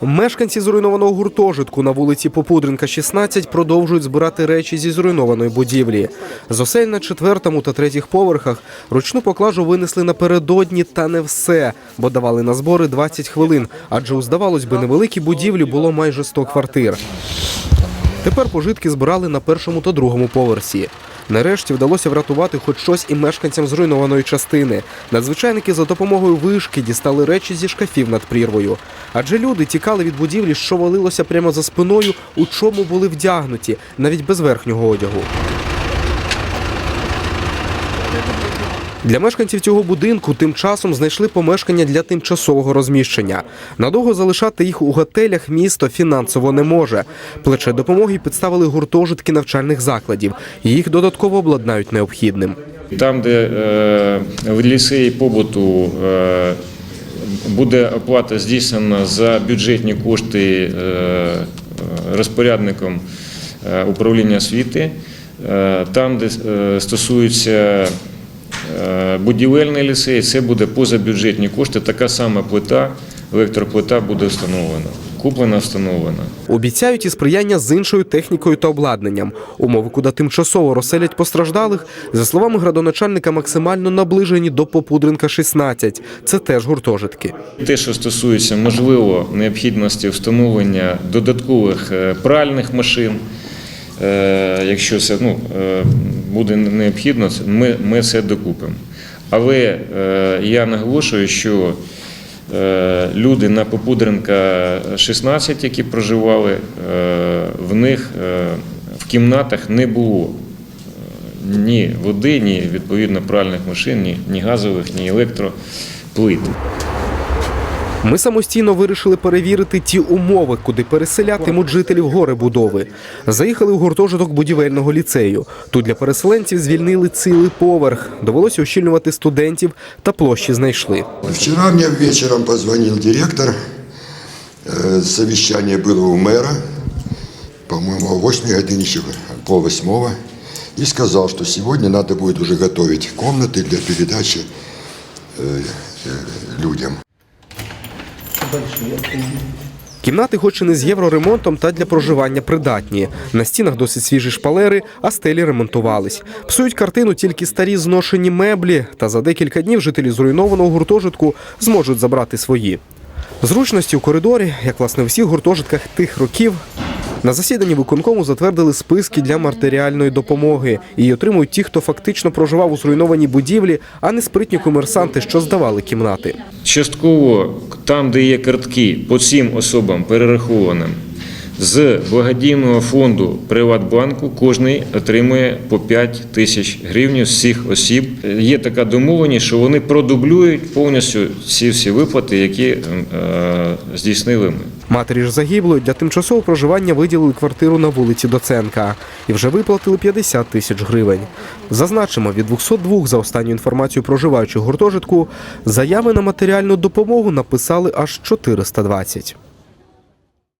Мешканці зруйнованого гуртожитку на вулиці Попудренка, 16 продовжують збирати речі зі зруйнованої будівлі. З осель на четвертому та третіх поверхах ручну поклажу винесли напередодні, та не все, бо давали на збори 20 хвилин, адже у здавалось би невеликій будівлі було майже 100 квартир. Тепер пожитки збирали на першому та другому поверсі. Нарешті вдалося врятувати хоч щось і мешканцям зруйнованої частини. Надзвичайники за допомогою вишки дістали речі зі шкафів над прірвою. Адже люди тікали від будівлі, що валилося прямо за спиною, у чому були вдягнуті, навіть без верхнього одягу. Для мешканців цього будинку тим часом знайшли помешкання для тимчасового розміщення. Надовго залишати їх у готелях місто фінансово не може. Плече допомоги підставили гуртожитки навчальних закладів. Їх додатково обладнають необхідним. Там, де е, в ліцеї побуту е, буде оплата здійснена за бюджетні кошти е, е, розпорядником управління освіти, там, де е, стосується е, будівельний ліцей, це буде позабюджетні кошти. Така сама плита, електроплита буде встановлена, куплена, встановлена. Обіцяють і сприяння з іншою технікою та обладнанням. Умови, куди тимчасово розселять постраждалих, за словами градоначальника, максимально наближені до Попудренка 16. Це теж гуртожитки. Те, що стосується можливо необхідності встановлення додаткових е, пральних машин, е, якщо це ну, е, буде необхідно, ми, ми це докупимо. Але е, я наголошую, що е, люди на Попудренка 16, які проживали, е, в них е, в кімнатах не було е, ні води, ні відповідно пральних машин, ні, ні газових, ні електроплит. Ми самостійно вирішили перевірити ті умови, куди переселятимуть жителів гори будови. Заїхали у гуртожиток будівельного ліцею. Тут для переселенців звільнили цілий поверх. Довелося ущільнювати студентів та площі знайшли. Вчера мне вечером позвонил директор. Э, Совещание было у мэра, по-моему, о 8 године, еще пол восьмого. И сказал, что сегодня надо будет уже готовить комнаты для передачи э, э, людям. Кімнати, хоч і не з євроремонтом, та для проживання придатні. На стінах досить свіжі шпалери, а стелі ремонтувались. Псують картину тільки старі зношені меблі, та за декілька днів жителі зруйнованого гуртожитку зможуть забрати свої. Зручності у коридорі, як власне у всіх гуртожитках тих років. На засіданні виконкому затвердили списки для матеріальної допомоги. Її отримують ті, хто фактично проживав у зруйнованій будівлі, а не спритні комерсанти, що здавали кімнати. Частково там, де є картки по цим особам перерахованим з благодійного фонду Приватбанку, кожний отримує по 5 тисяч гривень з всіх осіб. Є така домовленість, що вони продублюють повністю ці всі виплати, які е, здійснили ми. Матері ж загиблої для тимчасового проживання виділили квартиру на вулиці Доценка і вже виплатили 50 тисяч гривень. Зазначимо, від 202 за останню інформацію проживаючих гуртожитку заяви на матеріальну допомогу написали аж 420.